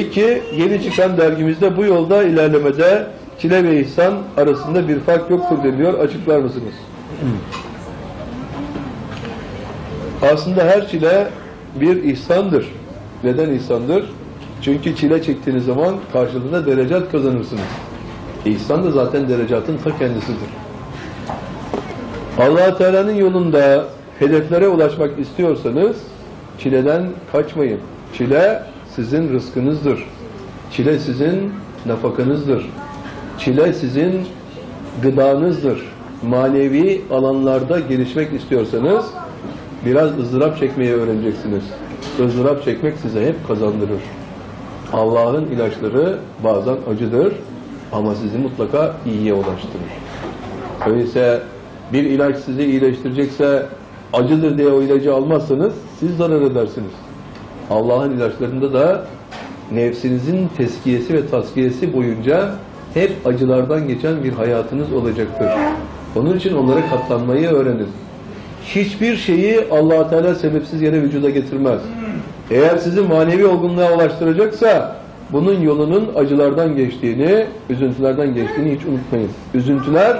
İki, yeni çıkan dergimizde bu yolda ilerlemede çile ve ihsan arasında bir fark yoktur deniliyor. Açıklar mısınız? Aslında her çile bir ihsandır. Neden ihsandır? Çünkü çile çektiğiniz zaman karşılığında derecat kazanırsınız. İhsan da zaten derecatın ta kendisidir. allah Teala'nın yolunda hedeflere ulaşmak istiyorsanız çileden kaçmayın. Çile sizin rızkınızdır. Çile sizin nafakanızdır. Çile sizin gıdanızdır. Manevi alanlarda gelişmek istiyorsanız biraz ızdırap çekmeyi öğreneceksiniz. Izdırap çekmek size hep kazandırır. Allah'ın ilaçları bazen acıdır ama sizi mutlaka iyiye ulaştırır. Öyleyse bir ilaç sizi iyileştirecekse acıdır diye o ilacı almazsanız siz zarar edersiniz. Allah'ın ilaçlarında da nefsinizin teskiyesi ve taskiyesi boyunca hep acılardan geçen bir hayatınız olacaktır. Onun için onlara katlanmayı öğrenin. Hiçbir şeyi allah Teala sebepsiz yere vücuda getirmez. Eğer sizi manevi olgunluğa ulaştıracaksa bunun yolunun acılardan geçtiğini, üzüntülerden geçtiğini hiç unutmayın. Üzüntüler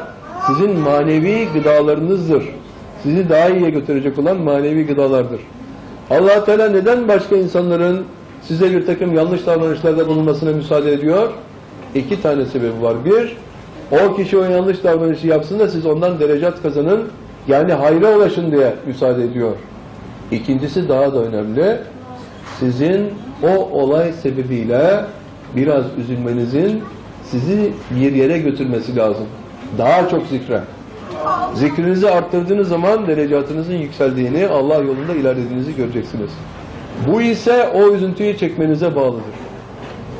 sizin manevi gıdalarınızdır. Sizi daha iyiye götürecek olan manevi gıdalardır. Allah Teala neden başka insanların size bir takım yanlış davranışlarda bulunmasına müsaade ediyor? İki tane sebebi var. Bir, o kişi o yanlış davranışı yapsın da siz ondan derecat kazanın, yani hayra ulaşın diye müsaade ediyor. İkincisi daha da önemli. Sizin o olay sebebiyle biraz üzülmenizin sizi bir yere götürmesi lazım. Daha çok zikre. Zikrinizi arttırdığınız zaman derecatınızın yükseldiğini, Allah yolunda ilerlediğinizi göreceksiniz. Bu ise o üzüntüyü çekmenize bağlıdır.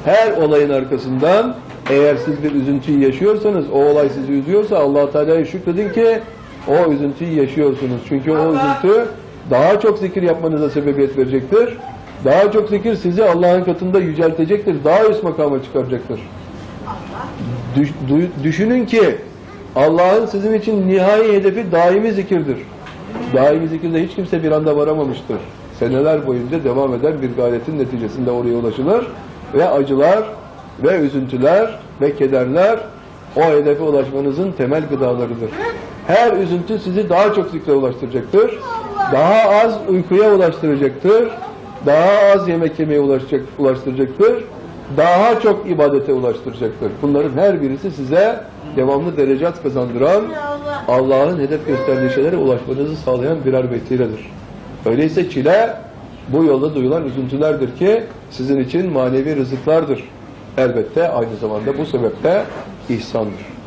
Her olayın arkasından eğer siz bir üzüntüyü yaşıyorsanız, o olay sizi üzüyorsa allah Teala'ya şükredin ki o üzüntüyü yaşıyorsunuz. Çünkü o üzüntü daha çok zikir yapmanıza sebebiyet verecektir. Daha çok zikir sizi Allah'ın katında yüceltecektir. Daha üst makama çıkaracaktır. Düş- düşünün ki Allah'ın sizin için nihai hedefi daimi zikirdir. Daimi zikirde hiç kimse bir anda varamamıştır. Seneler boyunca devam eden bir gayretin neticesinde oraya ulaşılır ve acılar ve üzüntüler ve kederler o hedefe ulaşmanızın temel gıdalarıdır. Her üzüntü sizi daha çok zikre ulaştıracaktır. Daha az uykuya ulaştıracaktır. Daha az yemek yemeye ulaşacak, ulaştıracaktır. Daha çok ibadete ulaştıracaktır. Bunların her birisi size devamlı derecat kazandıran, Allah'ın hedef gösterdiği şeylere ulaşmanızı sağlayan birer vesiledir. Öyleyse çile bu yolda duyulan üzüntülerdir ki sizin için manevi rızıklardır. Elbette aynı zamanda bu sebeple ihsandır.